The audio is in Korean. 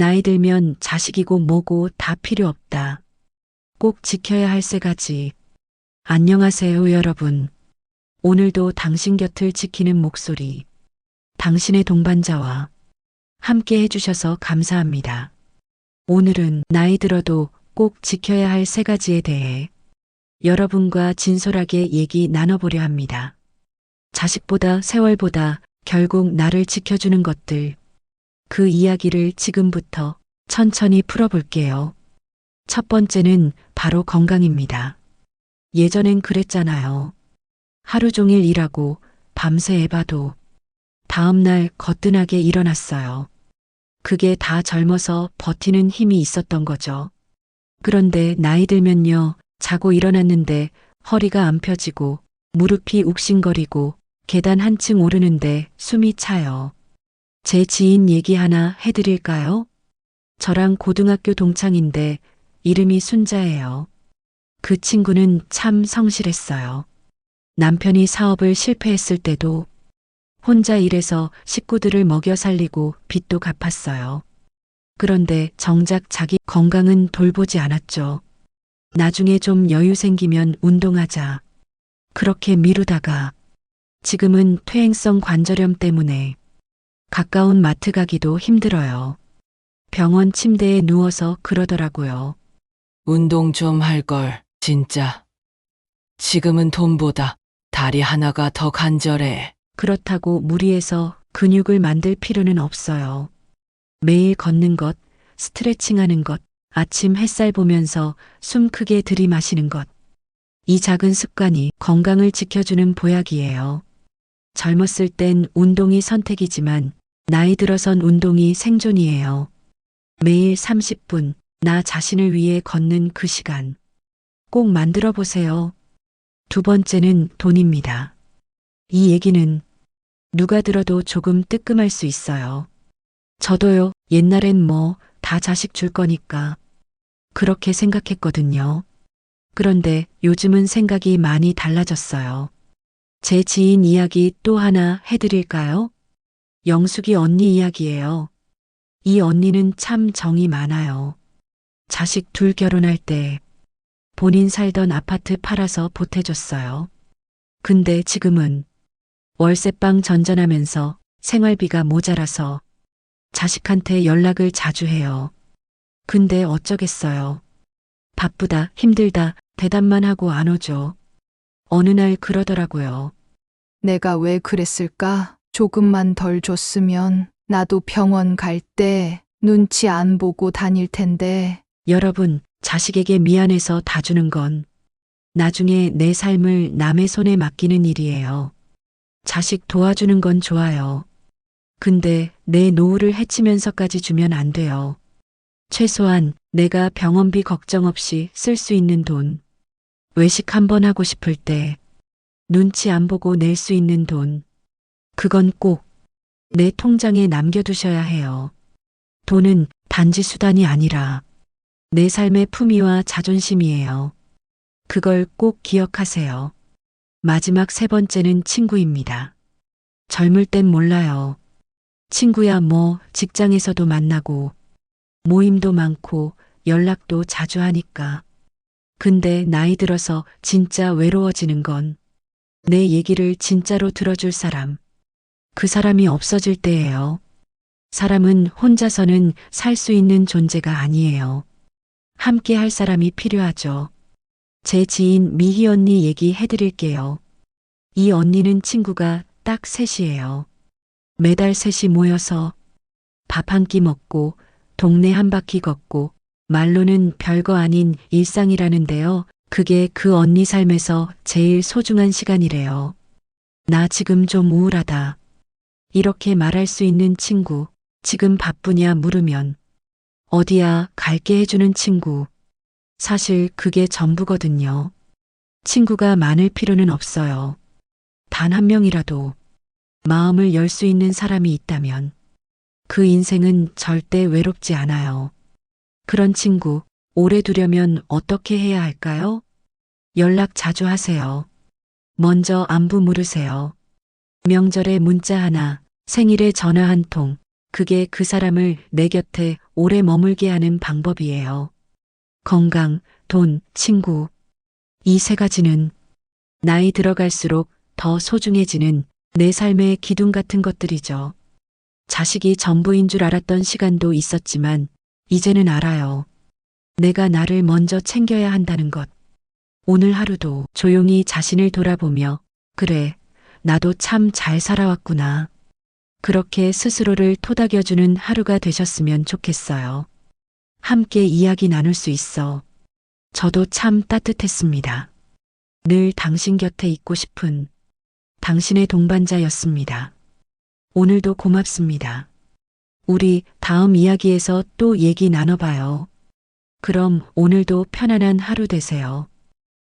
나이 들면 자식이고 뭐고 다 필요 없다. 꼭 지켜야 할 세 가지. 안녕하세요, 여러분. 오늘도 당신 곁을 지키는 목소리. 당신의 동반자와 함께 해주셔서 감사합니다. 오늘은 나이 들어도 꼭 지켜야 할 세 가지에 대해 여러분과 진솔하게 얘기 나눠보려 합니다. 자식보다 세월보다 결국 나를 지켜주는 것들. 그 이야기를 지금부터 천천히 풀어볼게요. 첫 번째는 바로 건강입니다. 예전엔 그랬잖아요. 하루 종일 일하고 밤새 애봐도 다음날 거뜬하게 일어났어요. 그게 다 젊어서 버티는 힘이 있었던 거죠. 그런데 나이 들면요, 자고 일어났는데 허리가 안 펴지고 무릎이 욱신거리고 계단 한층 오르는데 숨이 차요. 제 지인 얘기 하나 해드릴까요? 저랑 고등학교 동창인데 이름이 순자예요. 그 친구는 참 성실했어요. 남편이 사업을 실패했을 때도 혼자 일해서 식구들을 먹여 살리고 빚도 갚았어요. 그런데 정작 자기 건강은 돌보지 않았죠. 나중에 좀 여유 생기면 운동하자. 그렇게 미루다가 지금은 퇴행성 관절염 때문에 가까운 마트 가기도 힘들어요. 병원 침대에 누워서 그러더라고요. 운동 좀 할 걸, 진짜. 지금은 돈보다 다리 하나가 더 간절해. 그렇다고 무리해서 근육을 만들 필요는 없어요. 매일 걷는 것, 스트레칭 하는 것, 아침 햇살 보면서 숨 크게 들이마시는 것. 이 작은 습관이 건강을 지켜주는 보약이에요. 젊었을 땐 운동이 선택이지만 나이 들어선 운동이 생존이에요. 매일 30분 나 자신을 위해 걷는 그 시간. 꼭 만들어 보세요. 두 번째는 돈입니다. 이 얘기는 누가 들어도 조금 뜨끔할 수 있어요. 저도요, 옛날엔 뭐, 다 자식 줄 거니까. 그렇게 생각했거든요. 그런데 요즘은 생각이 많이 달라졌어요. 제 지인 이야기 또 하나 해드릴까요? 영숙이 언니 이야기예요. 이 언니는 참 정이 많아요. 자식 둘 결혼할 때 본인 살던 아파트 팔아서 보태줬어요. 근데 지금은 월세방 전전하면서 생활비가 모자라서 자식한테 연락을 자주 해요. 근데 어쩌겠어요. 바쁘다, 힘들다, 대답만 하고 안 오죠. 어느 날 그러더라고요. 내가 왜 그랬을까? 조금만 덜 줬으면 나도 병원 갈 때 눈치 안 보고 다닐 텐데. 여러분, 자식에게 미안해서 다 주는 건 나중에 내 삶을 남의 손에 맡기는 일이에요. 자식 도와주는 건 좋아요. 근데 내 노후를 해치면서까지 주면 안 돼요. 최소한 내가 병원비 걱정 없이 쓸 수 있는 돈. 외식 한 번 하고 싶을 때 눈치 안 보고 낼 수 있는 돈. 그건 꼭 내 통장에 남겨두셔야 해요. 돈은 단지 수단이 아니라 내 삶의 품위와 자존심이에요. 그걸 꼭 기억하세요. 마지막 세 번째는 친구입니다. 젊을 땐 몰라요. 친구야 뭐 직장에서도 만나고 모임도 많고 연락도 자주 하니까. 근데 나이 들어서 진짜 외로워지는 건 내 얘기를 진짜로 들어줄 사람. 그 사람이 없어질 때예요. 사람은 혼자서는 살 수 있는 존재가 아니에요. 함께 할 사람이 필요하죠. 제 지인 미희 언니 얘기 해 드릴게요. 이 언니는 친구가 딱 셋이에요. 매달 셋이 모여서 밥 한 끼 먹고 동네 한 바퀴 걷고 말로는 별거 아닌 일상이라는데요. 그게 그 언니 삶에서 제일 소중한 시간이래요. 나 지금 좀 우울하다. 이렇게 말할 수 있는 친구, 지금 바쁘냐 물으면 어디야 갈게 해주는 친구. 사실 그게 전부거든요. 친구가 많을 필요는 없어요. 단 한 명이라도 마음을 열 수 있는 사람이 있다면 그 인생은 절대 외롭지 않아요. 그런 친구 오래 두려면 어떻게 해야 할까요? 연락 자주 하세요. 먼저 안부 물으세요. 명절에 문자 하나, 생일에 전화 한 통, 그게 그 사람을 내 곁에 오래 머물게 하는 방법이에요. 건강, 돈, 친구. 이 세 가지는 나이 들어갈수록 더 소중해지는 내 삶의 기둥 같은 것들이죠. 자식이 전부인 줄 알았던 시간도 있었지만, 이제는 알아요. 내가 나를 먼저 챙겨야 한다는 것. 오늘 하루도 조용히 자신을 돌아보며, 그래, 나도 참 잘 살아왔구나. 그렇게 스스로를 토닥여주는 하루가 되셨으면 좋겠어요. 함께 이야기 나눌 수 있어. 저도 참 따뜻했습니다. 늘 당신 곁에 있고 싶은 당신의 동반자였습니다. 오늘도 고맙습니다. 우리 다음 이야기에서 또 얘기 나눠봐요. 그럼 오늘도 편안한 하루 되세요.